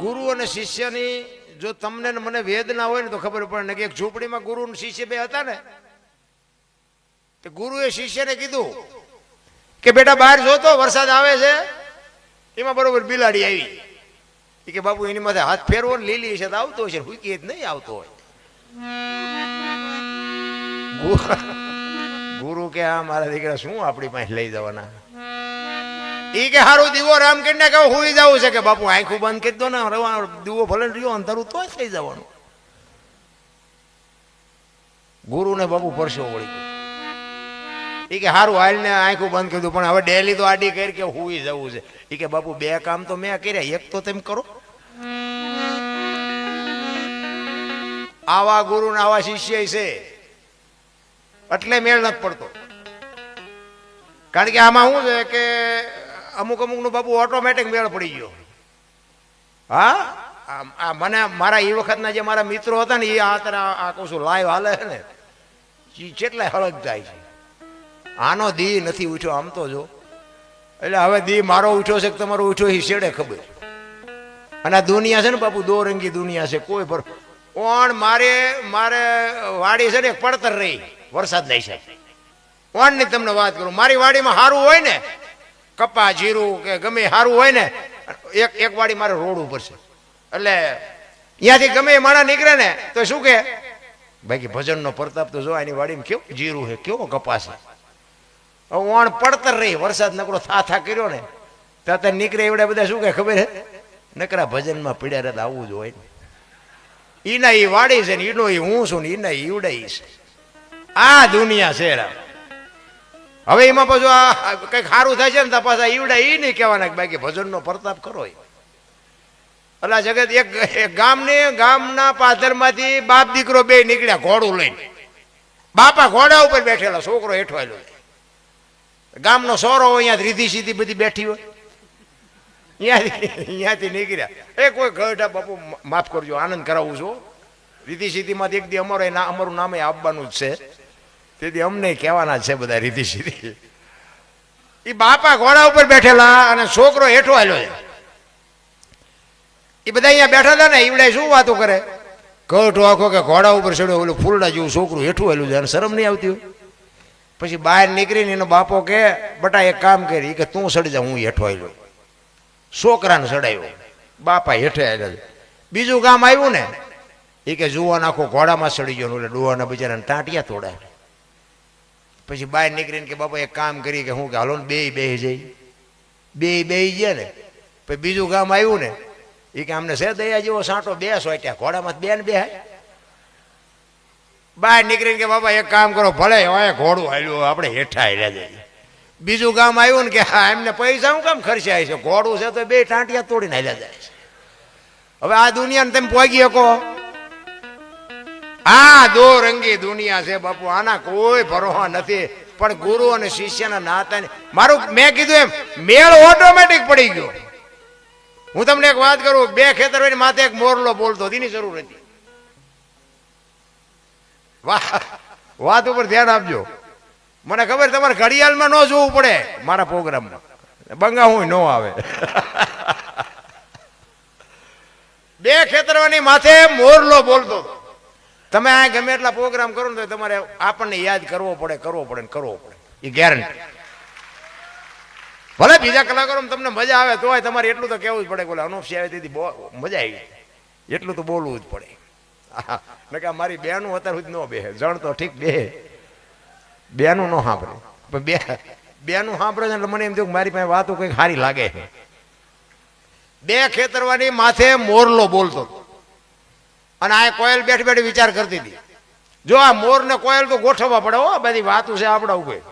ગુરુ અને શિષ્યની જો તમને મને વેદ ના હોય ને તો ખબર પડે. ને કે એક ઝૂંપડીમાં ગુરુ અને શિષ્ય બે હતા ને, તે ગુરુએ શિષ્યને કીધું કે બેટા બહાર જોતો, વરસાદ આવે છે, એમાં બરોબર બિલાડી આવી. કે બાપુ એની માથે હાથ ફેરવો ને લીલી છે આવતો હશે હુકી જ નહીં આવતો હોય. ગુરુ કે આ મારા દીકરા શું આપણી પાસે લઈ જવાના? ઈ કે હારું દીવો રામ કરીને કે હુઈ જવું છે કે બાપુ, આંખું બંધ કરી દો ને દીવો ભલે રહ્યો, અંધારું તો થઈ જવાનું. ગુરુને બાપુ પરસો વળી ગયો. ઈ કે હારું હાલ ને આંખું બંધ કરી દઉં પણ હવે ડેલી તો આડી કરી કે હુઈ જવું છે. ઈ કે બાપુ, બે કામ તો મેં કર્યા, એક તો તેમ કરો. આવા ગુરુ ને આવા શિષ્ય છે. એટલે મેળ નથી પડતો. કારણ કે આમાં શું છે કે અમુક અમુકનું બાપુ ઓટોમેટિક મેળ પડી ગયો. હા? આ- મને, મારા એ વખતના જે મારા મિત્રો હતા ને, એ આ તરફ આ કહું છું લાઈવ હાલે ને કેટલાય હળગ જાય છે. આનો દી નથી ઉઠ્યો, આમ તો જો. એટલે હવે દી મારો ઉઠ્યો છે કે તમારો ઉઠ્યો એ શેડે ખબર અને આ દુનિયા છે ને બાપુ દો રંગી દુનિયા છે, કોઈ પર ઓણ મારે મારે વાડી છે ને પડતર રહી, વરસાદ નહીં છે કોણની તમને વાત કરું? મારી વાડીમાં સારું હોય ને કપા જીરું કે ગમે સારું હોય ને, એક એક વાડી મારે રોડ ઉપર છે. એટલે ત્યાંથી ગમે માણા નીકળે ને, તો શું કે? ભાઈ ભજનનો પ્રતાપ તો જો એની વાડીમાં કેવું જીરું છે, કેવો કપાસ છે. ઓણ પડતર રહી, વરસાદ નકરો થા થા કર્યો ને, ત્યાં નીકળે એવડે બધા શું કે ખબર હે નકરા ભજનમાં પીડ્યા રહેતા આવવું જ હોય ને. ઈના ઈ વાડી છે ને, ઈનો ઈ હું છું ને, ઈના ઈવડે છે. આ દુનિયા છે રામ હવે એમાં પાછું આ કંઈક સારું થાય છે ને તો ઈવડા એ નહીં કહેવાના બાકી ભજનનો પ્રતાપ કરો એટલે અલા જગત એક ગામને ગામના પાથરમાંથી બાપ દીકરો બે નીકળ્યા ઘોડું લઈને. બાપા ઘોડા ઉપર બેઠેલા, છોકરો હેઠો આવેલો ગામનો સોરો હોય અહીંયા રીધી સીધી બધી બેઠી હોય. અહીંયાથી અહીંયાથી નીકળ્યા. એ કોઈ ગઢા, બાપુ, માફ કરજો, આનંદ કરાવું છું. રીધી સીધીમાંથી એક દી અમારો અમારું નામે આપવાનું જ છે. તેથી અમને કહેવાના છે બધા રીતિ સીધી એ બાપા ઘોડા ઉપર બેઠેલા અને છોકરો હેઠો આવેલો છે. એ બધા અહીંયા બેઠા હતા ને, ઈવડે શું વાતો કરે? કઠો આખો કે ઘોડા ઉપર ચડ્યો, ઓલું ફૂલડા જેવું છોકરું હેઠું આવેલું છે, અને શરમ નહીં આવતી પછી બહાર નીકળીને એનો બાપો કે, બટા એક કામ કરી કે તું સડી જા, હું હેઠો આવેલો છોકરાને સડાયો બાપા હેઠે આવેલા બીજું કામ આવ્યું ને એ કે જુવાન આખો ઘોડામાં સડી ગયો એટલે ડોહાના બિચારાને ટાંટિયા તોડાય. પછી બહાર નીકળીને કે બાપા એક કામ કરી કે હું કે હાલો ને બે બે જઈ બે બે ગયા ને, પછી બીજું ગામ આવ્યું ને એ કે અમને છે દયા જેવો સાંટો બે સોટ્યા ઘોડામાં બે ને બે બહાર નીકળીને કે બાપા એક કામ કરો, ભલે હવે ઘોડું હાલ્યું, આપણે હેઠા હાલ્યા જઈએ બીજું ગામ આવ્યું ને કે હા, એમને પૈસા હું કામ ખર્ચાય છે ઘોડું છે તો બે ટાંટિયા તોડીને હાલ્યા જાય છે. હવે આ દુનિયાને તમે પહોંચી શકો. આ દો રંગી દુનિયા છે બાપુ આના કોઈ ભરોહા નથી. પણ ગુરુ અને શિષ્યના નાતા મારું મેં કીધું એમ મેળ ઓટોમેટિક પડી ગયો. હું તમને એક વાત કરું બે ખેતર હોય માથે એક મોરલો બોલતો હતો, એની જરૂર હતી. વાત ઉપર ધ્યાન આપજો. મને ખબર તમારે ઘડિયાળમાં ન જોવું પડે મારા પ્રોગ્રામમાં. બંગા હું ન આવે. બે ખેતરવાની માથે મોરલો બોલતો. હતો. તમે આ ગમે એટલા પ્રોગ્રામ કરો ને તો તમારે આપણને યાદ કરવો પડે કરવો પડે ને કરવો પડે. એ ગેરંટી ભલે બીજા કલાકારો તમને મજા આવે તોય તમારે એટલું તો કહેવું જ પડે બોલે અનુપસી આવે તેથી મજા આવી એટલું તો બોલવું જ પડે. મેં કે મારી બેનું અત્યાર સુધી ન બે જણ તો ઠીક બે બેનું ન સાંભળે. પણ બે બેનું સાંભળે છે એટલે મને એમ થયું મારી પાસે વાતો કંઈક સારી લાગે છે. બે ખેતરવાની માથે મોરલો બોલતો હતો. અને આ કોયલ બેઠી બેઠી વિચાર કરતી હતી. જો આ મોર ને કોયલ તો ગોઠવવા પડે, હો બધી વાતું છે આપણા કોઈ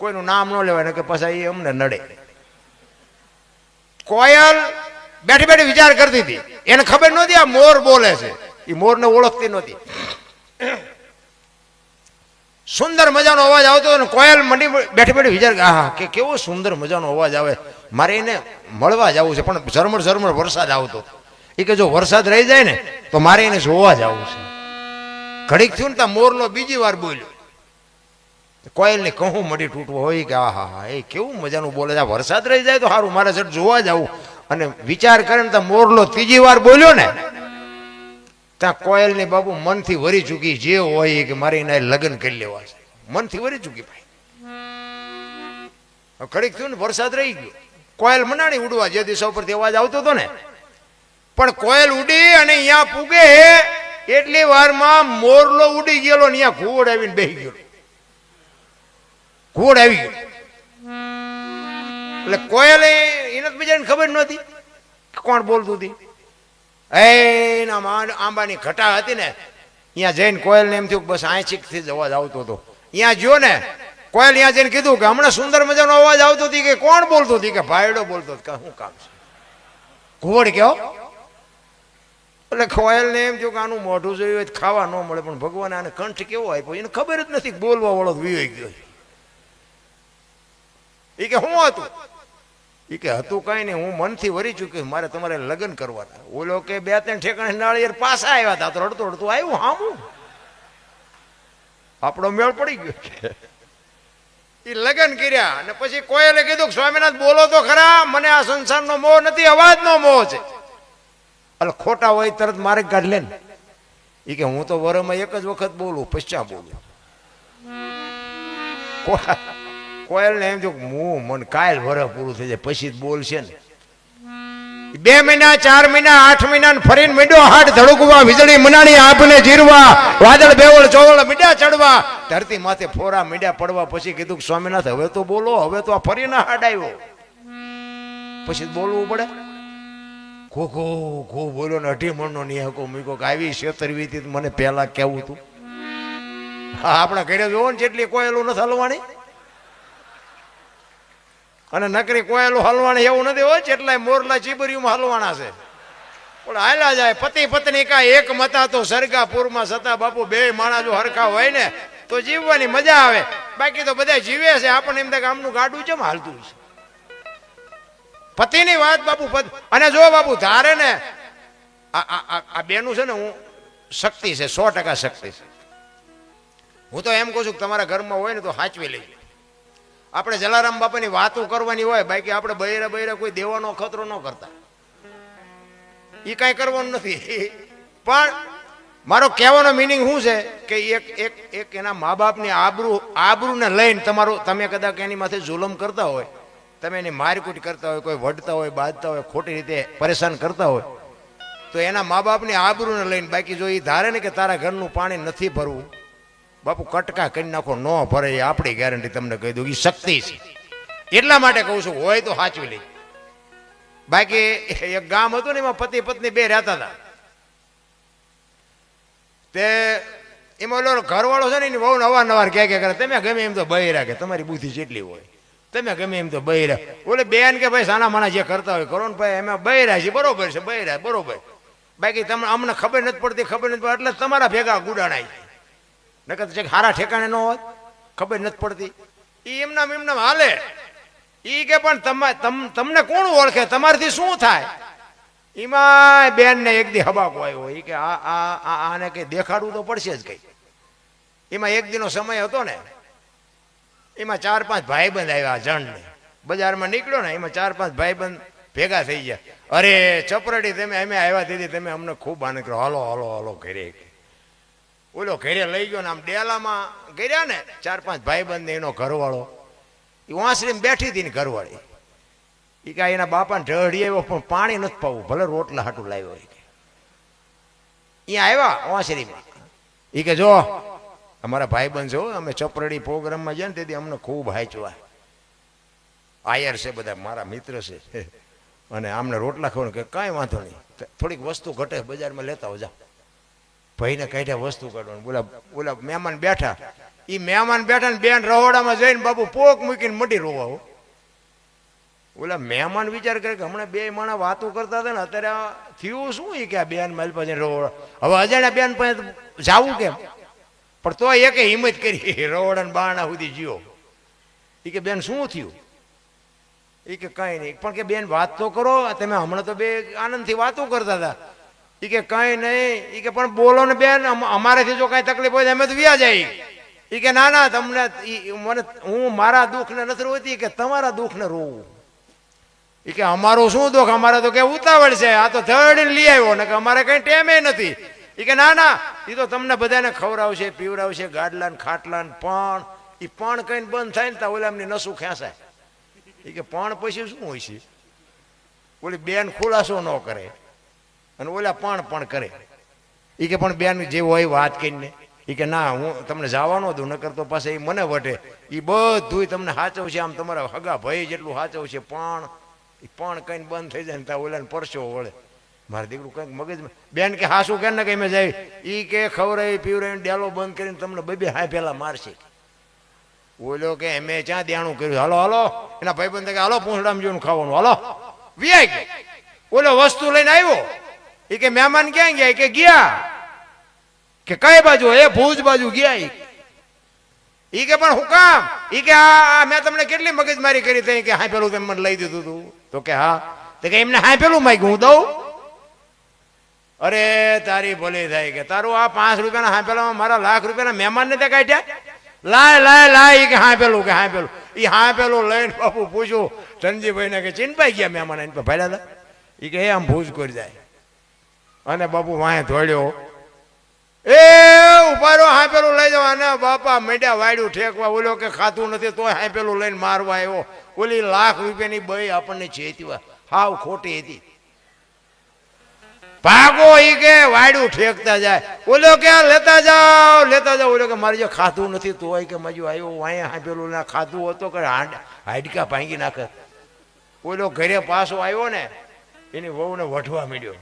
કોઈનું નામ ન લેવાય ને કે પછી એ અમને નડે. કોયલ બેઠી બેઠી વિચાર કરતી હતી. એને ખબર નહોતી આ મોર બોલે છે. એ મોરને ઓળખતી નહોતી. સુંદર મજાનો અવાજ આવતો અને કોયલ મંડી બેઠી બેઠી વિચાર આહા, કે કેવો સુંદર મજાનો અવાજ આવે. મારે એને મળવા જવું છે, પણ ઝરમર ઝરમર વરસાદ આવતો. એ કે જો વરસાદ રહી જાય ને, તો મારે એને જોવા જવું છે. ઘડીક થયું ને ત્યાં મોરલો બીજી વાર બોલ્યો. કોયલ ને કહું મડી તૂટવો હોય કે આ હા હા એ કેવું મજાનું બોલે છે. વરસાદ રહી જાય તો સારું મારે સર જોવા જવું અને વિચાર કરે ને ત્યાં મોરલો ત્રીજી વાર બોલ્યો ને, ત્યાં કોયલની બાબુ મનથી વરી ચૂકી. જે હોય કે મારે એના લગ્ન કરી લેવા છે. મનથી વરી ચૂકી ભાઈ. ઘડીક થયું ને વરસાદ રહી ગયો. કોયલ મનાણી ઉડવા. જે દિશા ઉપરથી અવાજ આવતો હતો ને પણ કોયલ ઉડી અને અહીંયા પૂગે, એટલી વારમાં મોરલો ઉડી ગયેલો ને અહીંયા ઘોડ આવીને બેસી ગયો. ઘોડ આવી ગયો. એટલે કોયલે એને બીજાને ખબર નહોતી કોણ બોલતું હતી. એના આંબાની ઘટા હતી ને, અહીંયા જઈને કોયલને એમ થયું બસ આંચીકથી જ અવાજ આવતો હતો. અહીંયા જો ને, કોયલ અહીંયા જઈને કીધું કે હમણાં સુંદર મજાનો અવાજ આવતો હતી કે કોણ બોલતો હતી? કે ભાઈડો બોલતો કે શું કામ છે? ઘોડ કયો? એટલે કોયલને એમ થયું કે આનું મોઢું જોયું હોય ખાવા ન મળે, પણ ભગવાને આને કંઠ કેવો આપ્યો? એને ખબર જ નથી બોલવા વાળો વિયો ગયો એ કે શું હતું? એ કે હતું કઈ નહીં, હું મનથી વરી ચૂક્યો મારે તમારે લગ્ન કરવાના ઓલો કે બે ત્રણ ઠેકાણે નાળિયેર પાછા આવ્યા હતા, તો રડતું રડતું આવ્યું હામું. આપણો મેળ પડી ગયો એ લગ્ન કર્યા અને પછી કોયલે કીધું કે સ્વામિનાથ બોલો તો ખરા, મને આ સંસારનો મોહ નથી, અવાજનો મોહ છે. એટલે ખોટા હોય તરત મારે કાઢ લે ને. એ કે હું તો વરમાં એક જ વખત બોલું, પશ્ચા બોલું. કોયલને એમ જો હું મન કાયલ વર પૂરું થઈ જાય, પછી જ બોલશે ને. બે મહિના, ચાર મહિના, આઠ મહિના ફરીને મીડો હાટ ધડકવા, વીજળી મનાણી આપને જીરવા, વાદળ, બેવળ, ચોવળ, મીડા ચડવા. ધરતી માથે ફોરા, મીડા પડવા પછી કીધું કે સ્વામીનાથ, હવે તો બોલો, હવે તો આ ફરીને હાડ આવ્યો. પછી બોલવું પડે. ખો ખો બોલ્યો ને, અઢી મણનો નિહાકો મૂક્યો. કે આવી છેતરવી હતી મને પહેલા કેવું હતું આપણા ઘરે જોવો ને જેટલી કોયલું નથી હલવાણી. અને નકરી કોયલું હલવાણી એવું નથી હોય જેટલાય મોરલા ચીબરીઓમાં હલવાણા છે. પણ હાલા જાય, પતિ પત્ની કાંઈ એક મતા તો સરગાપુરમાં સતા બાપુ બે માણા જો હરખા હોય ને, તો જીવવાની મજા આવે. બાકી તો બધા જીવે છે, આપણને એમ થાય કે આમનું ગાડું કેમ હાલતું છે પતિની વાત બાપુ અને જો બાપુ ધારે ને, આ બેનું છે ને હું શક્તિ છે, સો ટકા શક્તિ છે. હું તો એમ કહું છું કે તમારા ઘરમાં હોય ને તો સાચવી લઈ આપણે જલારામ બાપાની વાતો કરવાની હોય, બાકી આપણે બૈરા બૈરા કોઈ દેવાનો ખતરો ન કરતા. એ કાંઈ કરવાનું નથી. પણ મારો કહેવાનો મિનિંગ શું છે કે એક એક એક એના મા બાપની આબરૂ આબરૂને લઈને તમારું તમે કદાચ એની માથે જુલમ કરતા હોય તમે એની મારકૂટ કરતા હોય, કોઈ વઢતા હોય, બાંધતા હોય, ખોટી રીતે પરેશાન કરતા હોય, તો એના મા બાપની આબરૂને લઈને બાકી જો એ ધારે ને કે તારા ઘરનું પાણી નથી ભરવું, બાપુ કટકા કરી નાખો, ન ભરે, એ આપણી ગેરંટી તમને કહી દઉં એ શક્તિ છે. એટલા માટે કહું છું, હોય તો સાચવી લઈ બાકી એક ગામ હતું ને, એમાં પતિ પત્ની બે રહેતા હતા. તે એમાં ઓલો ઘરવાળો છે ને, એની બહુ અવારનવાર કહે કે કરે તમે ગમે એમ તો બૈરા કે, તમારી બુદ્ધિ જેટલી હોય. તમે ગમે એમ તો બૈરા. ઓલે બેન કે ભાઈ સાના માના જે કરતા હોય કરો ને ભાઈ, એમાં બૈરા છે, બરોબર છે, બૈરા, બરોબર. બાકી તમને અમને ખબર નથી પડતી, ખબર નથી પડતી, એટલે તમારા ભેગા ગુડાણાય. નકર તો હારા ઠેકાણે ન હોત, ખબર નથી પડતી. એ એમના એમના હાલે. એ કે પણ તમા- તમ- તમને કોણ ઓળખે? તમારાથી શું થાય? એમાં બેન ને એક દી હબાકો આવ્યો. એ કે આ, આ- આને કઈ દેખાડવું તો પડશે જ કઈ. એમાં એક દીનો સમય હતો ને. એમાં ચાર પાંચ ભાઈબંધ આવ્યા જણને. બજારમાં નીકળ્યો ને, એમાં ચાર પાંચ ભાઈબંધ ભેગા થઈ ગયા. અરે ચપરડી તમે અમે આવ્યા તેથી તમે અમને ખૂબ આનંદ કર્યો. હલો હલો હલો, ઘરે ઓલો ઘરે લઈ ગયો ને, આમ ડેલામાં ગયા ને, ચાર પાંચ ભાઈબંધ ને એનો ઘરવાળો. એ વાંસળીમાં બેઠી હતી ને ઘરવાળી. એ કાંઈ એના બાપાને ઢળી આવ્યો, પણ પાણી નથી પાવું. ભલે રોટલા હાટું લાવ્યો એ અહીંયા આવ્યા વાંસળીમાં. એ કે, જો અમારા ભાઈબંધ છો અમે ચપરડી પ્રોગ્રામમાં જાય ને તેથી અમને ખૂબ હાચવા. આયર છે બધા, મારા મિત્ર છે. અને આમને રોટલા ખવડે કે કાંઈ વાંધો નહીં. થોડીક વસ્તુ ઘટે, બજારમાં લેતા હોજા ભાઈને કાઢ્યા વસ્તુ કાઢવાનું. બોલા બોલા, મહેમાન બેઠા. એ મહેમાન બેઠા ને બેન રહોડામાં જઈને બાપુ પોક મૂકીને મટી રોવા ઓલા મહેમાન વિચાર કરે કે હમણાં બે માણા વાતો કરતા હતા ને, અત્યારે થયું શું એ કે આ બેન મારી પાસે રોવડા હવે અજાણ્યા બેન પાસે જાવું કેમ? પણ તો એકે હિંમત કરી. રોડ અને બાણા સુધી જીઓ એ કે, બેન, શું થયું? એ કે, કાંઈ નહીં. પણ કે, બેન, વાત તો કરો. તમે હમણાં તો બે આનંદથી વાતો કરતા હતા. એ કે, કાંઈ નહીં. એ કે, પણ બોલો ને, બેન અમારેથી જો કાંઈ તકલીફ હોય અમે તો વ્યા જાય. એ કે, ના ના, તમને મને, હું મારા દુઃખને નથી રોતી, કે તમારા દુઃખને રોવું. એ કે, અમારું શું દુઃખ? અમારે તો કે ઉતાવળ છે. આ તો થર્ડ લઈ આવ્યો ને કે અમારે કઈ ટેમે નથી. એ કે, ના ના એ તો તમને બધાને ખવડાવશે, પીવડાવશે ગાડલા ને ખાટલા પણ. એ પણ કઈ બંધ થાય ને ત્યાં ઓલા એમની નસું ખેંચાય. એ કે, પણ પછી શું હોય છે? ઓલી બેન ખુલાસો ન કરે અને ઓલા પણ પણ કરે. એ કે, પણ બેન, જે હોય વાત કહીને એ કે, ના, હું તમને જવાનો દઉં, નકર તો પાસે એ મને વટે એ બધું તમને સાચવશે આમ તમારા હગા ભાઈ જેટલું સાચવશે પણ. એ પણ કઈ બંધ થઈ જાય ને ત્યાં ઓલાને પરસો વળે. મારે દીકરું કંઈક મગજમાં બેન કે હાસું કે ને કઈ મેં જાય એ કે ખવડાવી પીવડાવીને ડેલો બંધ કરીને તમને બે હાય પેલા મારશે. ઓલો કે એમે ક્યાં દેણું કર્યું? હાલો હાલો. એના ભાઈ બંધ કે, હાલો પૂંછડામાં જોઈને ખાવાનું, હાલો. વ્યાય ગયો ઓલો વસ્તુ લઈને આવ્યો. એ કે મહેમાન ક્યાં ગયા? કે ગયા. કે કઈ બાજુ? એ ભુજ બાજુ ગયા એ કે પણ હું કામ? એ કે આ મેં તમને કેટલી મગજમારી કરી હતી કે હા પેલું તમે મને લઈ દીધું તું. તો કે હા. તો કે એમને હા પેલું માગ્યું, હું દઉં? અરે, તારી ભલી થાય કે તારું આ પાંચ રૂપિયાના હાંપેલામાં મારા લાખ રૂપિયાના મહેમાનને તે કાઢ્યા? લાય લાય લાય કે હા પેલું કે હા પેલું એ હા પેલું લઈને બાપુ પૂછ્યું ધનજીભાઈને કે ચિંપાઈ ગયા મહેમાન એને ભાઈ દાદા એ કે આમ ભૂજ કરી જાય. અને બાપુ વાંહે ધોડ્યો એ ઉભારો હા પેલું લઈ જાવ અને બાપા મેડ્યા વાડ્યું ઠેકવા ઓલો કે, ખાતું નથી, તોય હા પેલું લઈને મારવા આવ્યો. ઓલી લાખ રૂપિયાની બઈ આપણને ચેતવા. હાવ ખોટી હતી. ભાગો ઈ કે વાડું ઠેકતા જાય. ઓલો કે, લેતા જાઓ લેતા જાઓ. ઓલો કે, મારે જે ખાધું નથી. તોય કે મજુ આવ્યો વાંહે હા પેલું ના ખાધું હતો કે હાડ, હાડકા ભાંગી નાખે. ઓલો ઘરે પાછો આવ્યો ને, એની વહુને વઢવા માંડ્યો.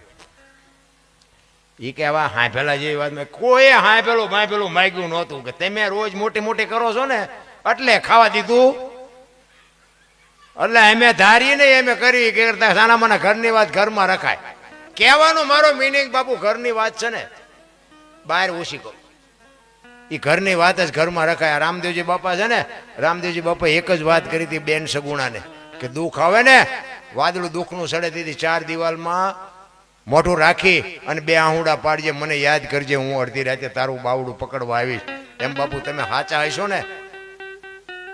ઈ કે, આવા હાંફેલા જેવી વાત મેં કોઈ હાંફેલું પેલું માગ્યું નહોતું કે, તમે રોજ મોટી મોટી કરો છો ને, એટલે ખાવા દીધું. એટલે અમે ધારીને એમે કરી કરતા સાના મને ઘરની વાત ઘરમાં રખાય. કહેવાનો મારો મિનિંગ બાપુ ઘરની વાત છે ને, બહાર ઓછી કહો. એ ઘરની વાત જ ઘરમાં રખાય. રામદેવજી બાપા છે ને, રામદેવજી બાપા એક જ વાત કરી હતી બેન સગુણાને, કે દુઃખ આવે ને, વાદળું દુઃખનું સડે તેથી ચાર દિવાલમાં મોઢું રાખી અને બે આહુડા પાડજે, મને યાદ કરજે, હું અડધી રાતે તારું બાવડું પકડવા આવીશ. એમ બાપુ તમે સાચા હશો ને?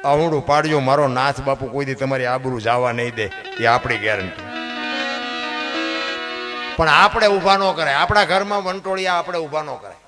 આહુડું પાડજો, મારો નાથ બાપુ કોઈ દી તમારી આબરૂ જવા નહીં દે. એ આપણી ગેરંટી પણ આપણે ઊભા ન કરાય. આપણા ઘરમાં વંટોળિયા આપણે ઊભા ન કરાય.